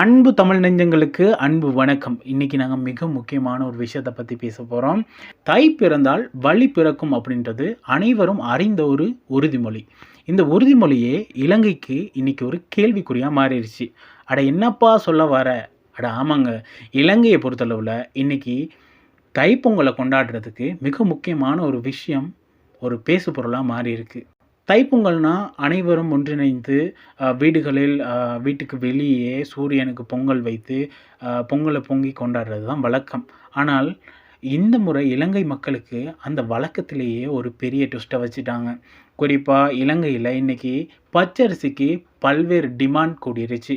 அன்பு தமிழ் நெஞ்சங்களுக்கு அன்பு வணக்கம். இன்றைக்கி நாங்கள் மிக முக்கியமான ஒரு விஷயத்தை பற்றி பேச போகிறோம் தை பிறந்தால் வழி பிறக்கும் அப்படின்றது அனைவரும் அறிந்த ஒரு உறுதிமொழி. இந்த உறுதிமொழியே இலங்கைக்கு இன்றைக்கி ஒரு கேள்விக்குறியாக மாறிடுச்சு. அட என்னப்பா சொல்ல வர? அட ஆமாங்க. இலங்கையை பொறுத்தளவில் இன்றைக்கி தைப்பொங்கலை கொண்டாடுறதுக்கு மிக முக்கியமான ஒரு விஷயம் ஒரு பேசு பொருளாக மாறி இருக்குது தைப்பொங்கல்னா அனைவரும் ஒன்றிணைந்து வீடுகளில் வீட்டுக்கு வெளியே சூரியனுக்கு பொங்கல் வைத்து பொங்கலை பொங்கி கொண்டாடுறது தான் வழக்கம். ஆனால் இந்த முறை இலங்கை மக்களுக்கு அந்த வழக்கத்திலேயே ஒரு பெரிய ட்விஸ்ட்டை வச்சுட்டாங்க. குறிப்பாக இலங்கையில் இன்றைக்கி பச்சரிசிக்கு பல்வேறு டிமாண்ட் கூடிருச்சு.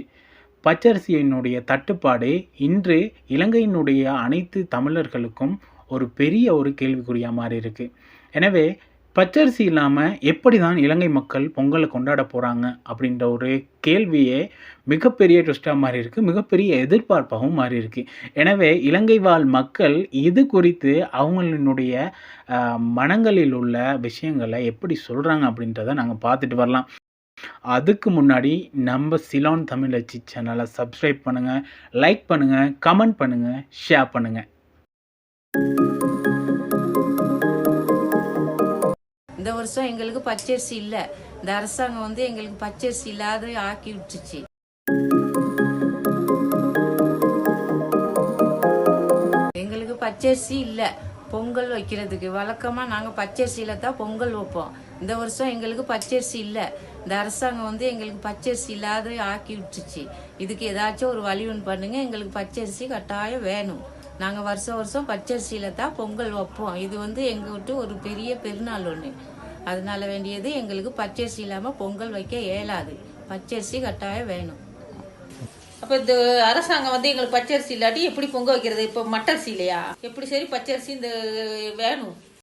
பச்சரிசியினுடைய தட்டுப்பாடு இன்று இலங்கையினுடைய அனைத்து தமிழர்களுக்கும் ஒரு பெரிய ஒரு கேள்விக்குறியாக மாறி இருக்குது எனவே பச்சரிசி இல்லாமல் எப்படி தான் இலங்கை மக்கள் பொங்கலை கொண்டாட போகிறாங்க அப்படின்ற ஒரு கேள்வியே மிகப்பெரிய ட்விஸ்ட்டாக மாறி இருக்குது மிகப்பெரிய எதிர்பார்ப்பாகவும் மாறி இருக்குது எனவே இலங்கை வாழ் மக்கள் இது குறித்து அவங்களினுடைய மனங்களில் உள்ள விஷயங்களை எப்படி சொல்கிறாங்க அப்படின்றத நாங்கள் பார்த்துட்டு வரலாம். அதுக்கு முன்னாடி நம்ம சிலான் தமிழச்சி சேனலை சப்ஸ்கிரைப் பண்ணுங்கள் லைக் பண்ணுங்கள் கமெண்ட் பண்ணுங்கள் ஷேர் பண்ணுங்கள் இந்த வருஷம் எங்களுக்கு பச்சரிசி இல்லை. இந்த அரசாங்கம் வந்து எங்களுக்கு பச்சரிசி இல்லாத ஆக்கி விட்டுச்சு. எங்களுக்கு பச்சரிசி இல்லை. பொங்கல் வைக்கிறதுக்கு. வழக்கமாக நாங்கள் பச்சரிசியில் தான் பொங்கல் வைப்போம். இந்த வருஷம் எங்களுக்கு பச்சரிசி இல்லை. இந்த அரசாங்கம் வந்து எங்களுக்கு பச்சரிசி இல்லாத ஆக்கி விட்டுச்சு இதுக்கு ஏதாச்சும் ஒரு வழி ஒன்று பண்ணுங்க எங்களுக்கு பச்சரிசி கட்டாயம் வேணும். நாங்கள் வருஷம் வருஷம் பச்சரிசியில் தான் பொங்கல் வைப்போம். இது வந்து எங்கள் விட்டு ஒரு பெரிய பெருநாள் ஒன்று அதனால வேண்டியது எங்களுக்கு பச்சரிசி இல்லாமல் பொங்கல் வைக்க இயலாது. பச்சரிசி கட்டாயம் வேணும். அப்போ இந்த அரசாங்கம் வந்து எங்களுக்கு பச்சரிசி இல்லாட்டி எப்படி பொங்க வைக்கிறது? இப்போ மட்டரிசி இல்லையா எப்படி சரி பச்சரிசி இந்த வேணும்?